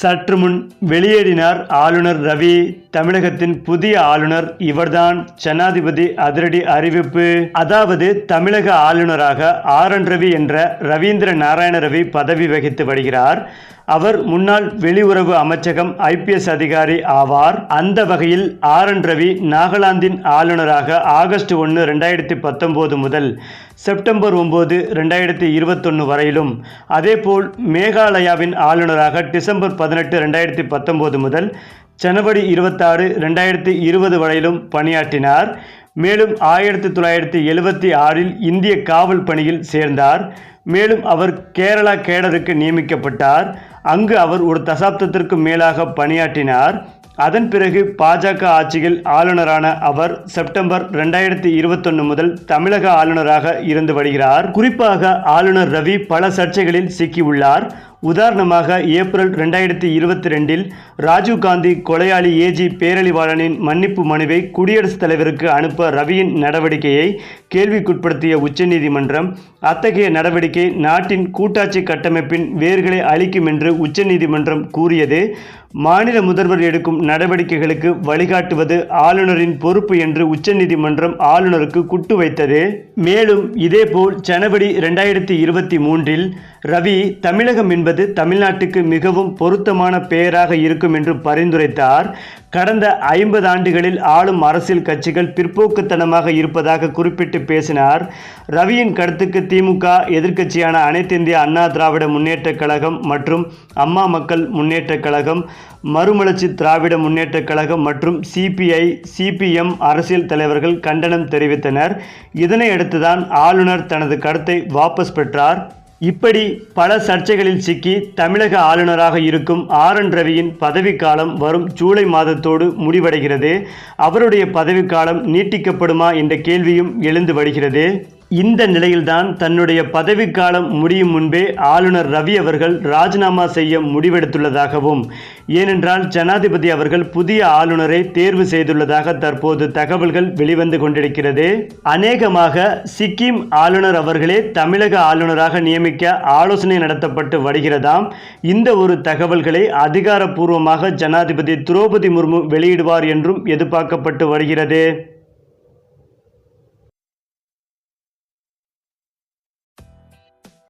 சற்று முன் வெளியேறினார் ஆளுநர் ரவி. தமிழகத்தின் புதிய ஆளுநர் இவர்தான். ஜனாதிபதி அதிரடி அறிவிப்பு. அதாவது தமிழக ஆளுநராக ஆர் என் ரவி என்ற ரவீந்திர நாராயண ரவி பதவி வகித்து வருகிறார். அவர் முன்னாள் வெளியுறவு அமைச்சகம் ஐபிஎஸ் அதிகாரி ஆவார். அந்த வகையில் ஆர் என் ரவி நாகாலாந்தின் ஆளுநராக ஆகஸ்ட் ஒன்று ரெண்டாயிரத்தி பத்தொம்போது முதல் செப்டம்பர் ஒம்பது ரெண்டாயிரத்தி இருபத்தொன்று வரையிலும். அதேபோல் மேகாலயாவின் ஆளுநராக டிசம்பர் பதினெட்டு ரெண்டாயிரத்தி பத்தொம்போது முதல் ஜனவரி இருபத்தாறு ரெண்டாயிரத்தி இருபது வரையிலும் பணியாற்றினார். மேலும் ஆயிரத்தி தொள்ளாயிரத்தி எழுபத்தி ஆறில் இந்திய காவல் பணியில் சேர்ந்தார். மேலும் அவர் கேரளா கேடருக்கு நியமிக்கப்பட்டார். அங்கு அவர் ஒரு தசாப்தத்திற்கு மேலாக பணியாற்றினார். அதன் பிறகு பாஜக ஆட்சியில் ஆளுநரான அவர் செப்டம்பர் ரெண்டாயிரத்தி இருபத்தொன்று முதல் தமிழக ஆளுநராக இருந்து வருகிறார். குறிப்பாக ஆளுநர் ரவி பல சர்ச்சைகளில் சிக்கியுள்ளார். உதாரணமாக ஏப்ரல் ரெண்டாயிரத்தி இருபத்தி ரெண்டில் ராஜீவ்காந்தி கொலையாளி ஏஜி பேரழிவாளனின் மன்னிப்பு மனுவை குடியரசுத் தலைவருக்கு அனுப்ப ரவியின் நடவடிக்கையை கேள்விக்குட்படுத்திய உச்சநீதிமன்றம் அத்தகைய நடவடிக்கை நாட்டின் கூட்டாட்சி கட்டமைப்பின் வேர்களை அளிக்கும் என்று உச்சநீதிமன்றம் கூறியது மாநில முதல்வர் எடுக்கும் நடவடிக்கைகளுக்கு வழிகாட்டுவது ஆளுநரின் பொறுப்பு என்று உச்சநீதிமன்றம் ஆளுநருக்கு குட்டு வைத்தது மேலும் இதேபோல் ஜனவரி ரெண்டாயிரத்தி இருபத்தி மூன்றில் ரவி தமிழகம் என்பது தமிழ்நாட்டுக்கு மிகவும் பொருத்தமான பெயராக இருக்கும் என்று பரிந்துரைத்தார். கடந்த ஐம்பது ஆண்டுகளில் ஆளும் அரசியல் கட்சிகள் பிற்போக்குத்தனமாக இருப்பதாக குறிப்பிட்டு பேசினார். ரவியின் கருத்துக்கு திமுக எதிர்க்கட்சியான அனைத்திந்திய அண்ணா திராவிட முன்னேற்றக் கழகம் மற்றும் அம்மா மக்கள் முன்னேற்றக் கழகம் மறுமலர்ச்சி திராவிட முன்னேற்றக் கழகம் மற்றும் சிபிஐ சிபிஎம் அரசியல் தலைவர்கள் கண்டனம் தெரிவித்தனர். இதனையடுத்துதான் ஆளுநர் தனது கருத்தை வாபஸ் பெற்றார். இப்படி பல சர்ச்சைகளில் சிக்கி தமிழக ஆளுநராக இருக்கும் ஆர் என் ரவியின் பதவிக்காலம் வரும் ஜூலை மாதத்தோடு முடிவடைகிறது. அவருடைய பதவிக்காலம் நீட்டிக்கப்படுமா என்ற கேள்வியும் எழுந்து வருகிறது. இந்த நிலையில்தான் தன்னுடைய பதவிக்காலம் முடியும் முன்பே ஆளுநர் ரவி அவர்கள் ராஜினாமா செய்ய முடிவெடுத்துள்ளதாகவும் ஏனென்றால் ஜனாதிபதி அவர்கள் புதிய ஆளுநரை தேர்வு செய்துள்ளதாக தற்போது தகவல்கள் வெளிவந்து கொண்டிருக்கிறது. அநேகமாக சிக்கிம் ஆளுநர் அவர்களே தமிழக ஆளுநராக நியமிக்க ஆலோசனை நடத்தப்பட்டு வருகிறதாம். இந்த ஒரு தகவல்களை அதிகாரப்பூர்வமாக ஜனாதிபதி திரௌபதி முர்மு வெளியிடுவார் என்றும் எதிர்பார்க்கப்பட்டு வருகிறது.